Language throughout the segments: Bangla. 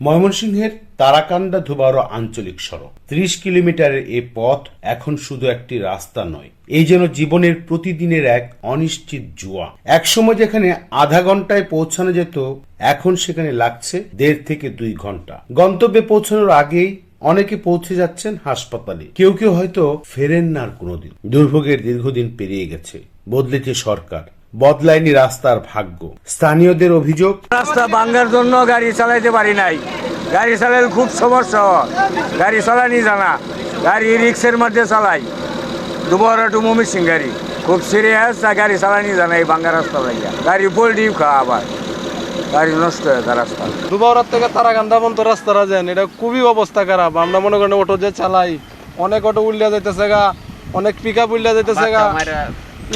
ময়মনসিংহের তারাকান্দা ধুবারো আঞ্চলিক সড়ক। ত্রিশ কিলোমিটারের এ পথ এখন শুধু একটি রাস্তা নয়, এই যেন জীবনের প্রতিদিনের এক অনিশ্চিত জুয়া। একসময় যেখানে আধা ঘন্টায় পৌঁছানো যেত, এখন সেখানে লাগছে দেড় থেকে দুই ঘণ্টা গন্তব্যে পৌঁছানোর আগেই অনেকে পৌঁছে যাচ্ছেন হাসপাতালে। কেউ কেউ হয়তো ফেরেন না আর কোনোদিন। দুর্ভোগের দীর্ঘদিন পেরিয়ে গেছে। বদলেছে সরকার। বদলায়নি রাস্তার ভাগ্য। স্থানীয়দের অভিযোগ রাস্তা ভাঙ্গার জন্য গাড়ি চালাইতে পারি নাই। গাড়ি চালাইলে খুব সমস্যা গাড়ি চালানি জানা। গাড়ি রিক্সের মধ্যে চালাই। দুবার টু মমিসিং গাড়ি। খুব সিরিয়াস গাড়ি চালানি জানা এই ভাঙ্গা রাস্তা লাইয়া গাড়ি পোল্ট্রি খাওয়া আবার। গাড়ি নষ্ট হয়ে যায় রাস্তা। থেকে তারাকান্দা পর্যন্ত রাস্তাটা যান এটা খুবই অবস্থা খারাপ। আমরা মনে করেন অটো যে চালাই অনেক অটো উল্লিয়া যাইতেছে গা অনেক পিক আপ উল্লিয়া যাইতেছে গা।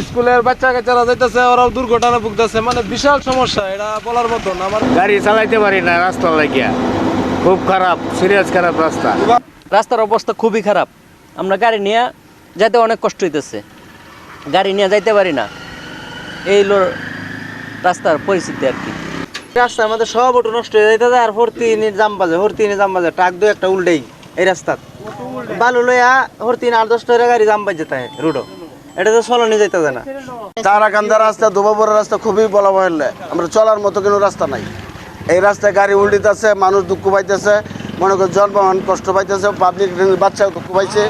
স্কুলের বাচ্চা কাচ্চারা যাইতেছে ওরাও দুর্ঘটনা ভুগতেছে। মানে বিশাল সমস্যা এটা বলার মতন আমার গাড়ি চালাইতে পারি না রাস্তা লাগিয়া। খুব খারাপ সিরিয়াস খারাপ রাস্তা। রাস্তার অবস্থা খুবই খারাপ। আমরা গাড়ি নিয়ে যেতে অনেক কষ্ট হইতেছে। গাড়ি নিয়ে যাইতে পারি না। এই হলো রাস্তার পরিস্থিতি আর কি। রাস্তার আমাদের সব অটো নষ্ট হয়ে যাইতে আর হরতিনে জাম বাজে হরতিনে জাম বাজে ট্রাক দু একটা উল্টেই এই রাস্তাত বালু লইয়া হরতিন আট দশটা গাড়ি জাম বাজে তাই রুডো এটা তো চলনি যাইতে না। তারাকান্দা রাস্তা দুবাবুরের রাস্তা খুবই বলা বহলে আমরা চলার মতো কোনো রাস্তা নাই। এই রাস্তায় গাড়ি উল্টিতেছে মানুষ দুঃখ পাইতেছে মনে করি জন্মমান কষ্ট পাইতেছে পাবলিক বাচ্চা দুঃখ পাইছে।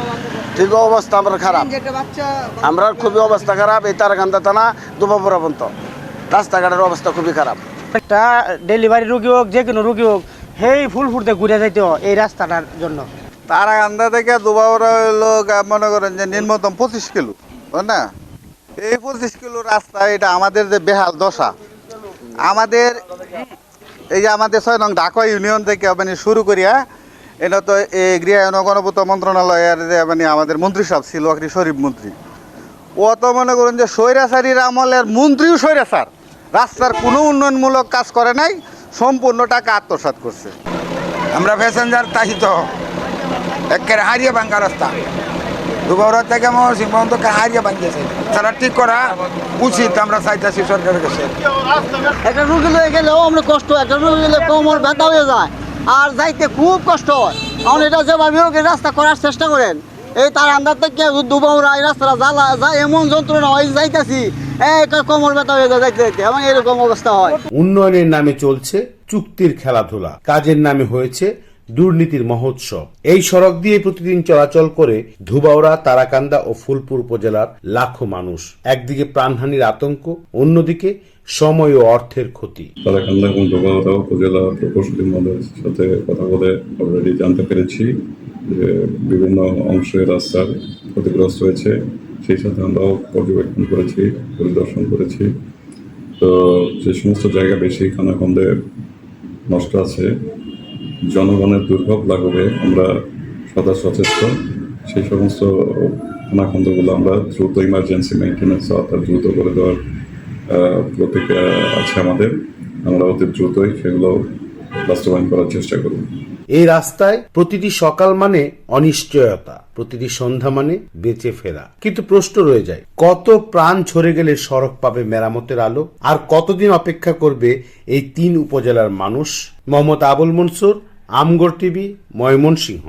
ঠিক অবস্থা আমরা খারাপ। আমরা খুবই অবস্থা খারাপ এই তারাকান্দা থানা দুবাবুরা পর্যন্ত। রাস্তাঘাটের অবস্থা খুবই খারাপ। একটা ডেলিভারি রুগী হোক যে কোনো রুগী হোক সেই ফুল ফুটতে ঘুরে যাইতে হয় এই রাস্তাটার জন্য। তারাকান্দা থেকে দুবাউরা হলো মনে করেন যে নিম্নতম পঁচিশ কিলো। না? এই পঁচিশ কিলো রাস্তা, এটা আমাদের যে বেহাল দশা। আমাদের, এই যে আমাদের ছয় নং ঢাকা ইউনিয়ন থেকে মানে শুরু করিয়া, এটা তো এই ও গণপূর্ত মন্ত্রণালয়ের যে মানে আমাদের মন্ত্রী সাহেব ছিল, আখরি শরীফ মন্ত্রী। ও তো মনে করেন যে স্বৈরাচারীর আমলের মন্ত্রীও স্বৈরাচার। রাস্তার কোনো উন্নয়নমূলক কাজ করে নাই, সম্পূর্ণ টাকা আত্মসাৎ করছে। আমরা প্যাসেঞ্জার তাহিত তো একেবারে হারিয়ে ভাঙ্গা রাস্তা। দুবারা থেকে মহসিং পর্যন্ত হারিয়ে ভাঙ্গিয়েছে তারা ঠিক করা উচিত আমরা চাইতেছি সরকারের কাছে। একটা রুগী লয়ে গেলেও আমরা কষ্ট একটা রুগী গেলে কোমর ব্যথা হয়ে যায়। আর যাইতে খুব কষ্ট হয়। কারণ এটা যেভাবে হোক এই রাস্তা করার চেষ্টা করেন। এই তার আন্দার থেকে দুবাউরা এই রাস্তাটা জ্বালা যা এমন যন্ত্রণা হয় যাইতেছি। এই কোমর ব্যথা হয়ে যায় যাইতে যাইতে। এবং এরকম অবস্থা হয়। উন্নয়নের নামে চলছে চুক্তির খেলাধুলা। কাজের নামে হয়েছে দুর্নীতির মহোৎসব। এই সড়ক দিয়ে প্রতিদিন চলাচল করে ধুবাওড়া তারাকান্দা ও ফুলপুর উপজেলার লাখো মানুষ। একদিকে প্রাণহানির আতঙ্ক, অন্যদিকে সময় ও অর্থের ক্ষতি। তারাকান্দা এবং ডোবাওড়া উপজেলা প্রকৌশলী মহলের সাথে কথা বলে অলরেডি জানতে পেরেছি যে বিভিন্ন অংশে রাস্তার ক্ষতিগ্রস্ত হয়েছে। সেই সাথে আমরাও পর্যবেক্ষণ করেছি, পরিদর্শন করেছি। তো যে সমস্ত জায়গা বেশি, খানাখন্দে নষ্ট আছে জনগণের দুর্ভোগ লাগবে আমরা সদা সচেষ্ট। সেই সমস্ত খানাখন্দগুলো আমরা দ্রুত ইমার্জেন্সি মেনটেন্যান্স অর্থাৎ দ্রুত করে দেওয়ার প্রতিক্রিয়া আছে আমাদের। আমরা অতি দ্রুতই সেগুলো বাস্তবায়ন করার চেষ্টা করব। এই রাস্তায় প্রতিটি সকাল মানে অনিশ্চয়তা, প্রতিটি সন্ধ্যা মানে বেঁচে ফেরা। কিন্তু প্রশ্ন রয়ে যায়, কত প্রাণ ঝরে গেলে সড়ক পাবে মেরামতের আলো? আর কতদিন অপেক্ষা করবে এই তিন উপজেলার মানুষ? মোহাম্মদ আবুল মনসুর আমগর টিভি ময়মনসিংহ।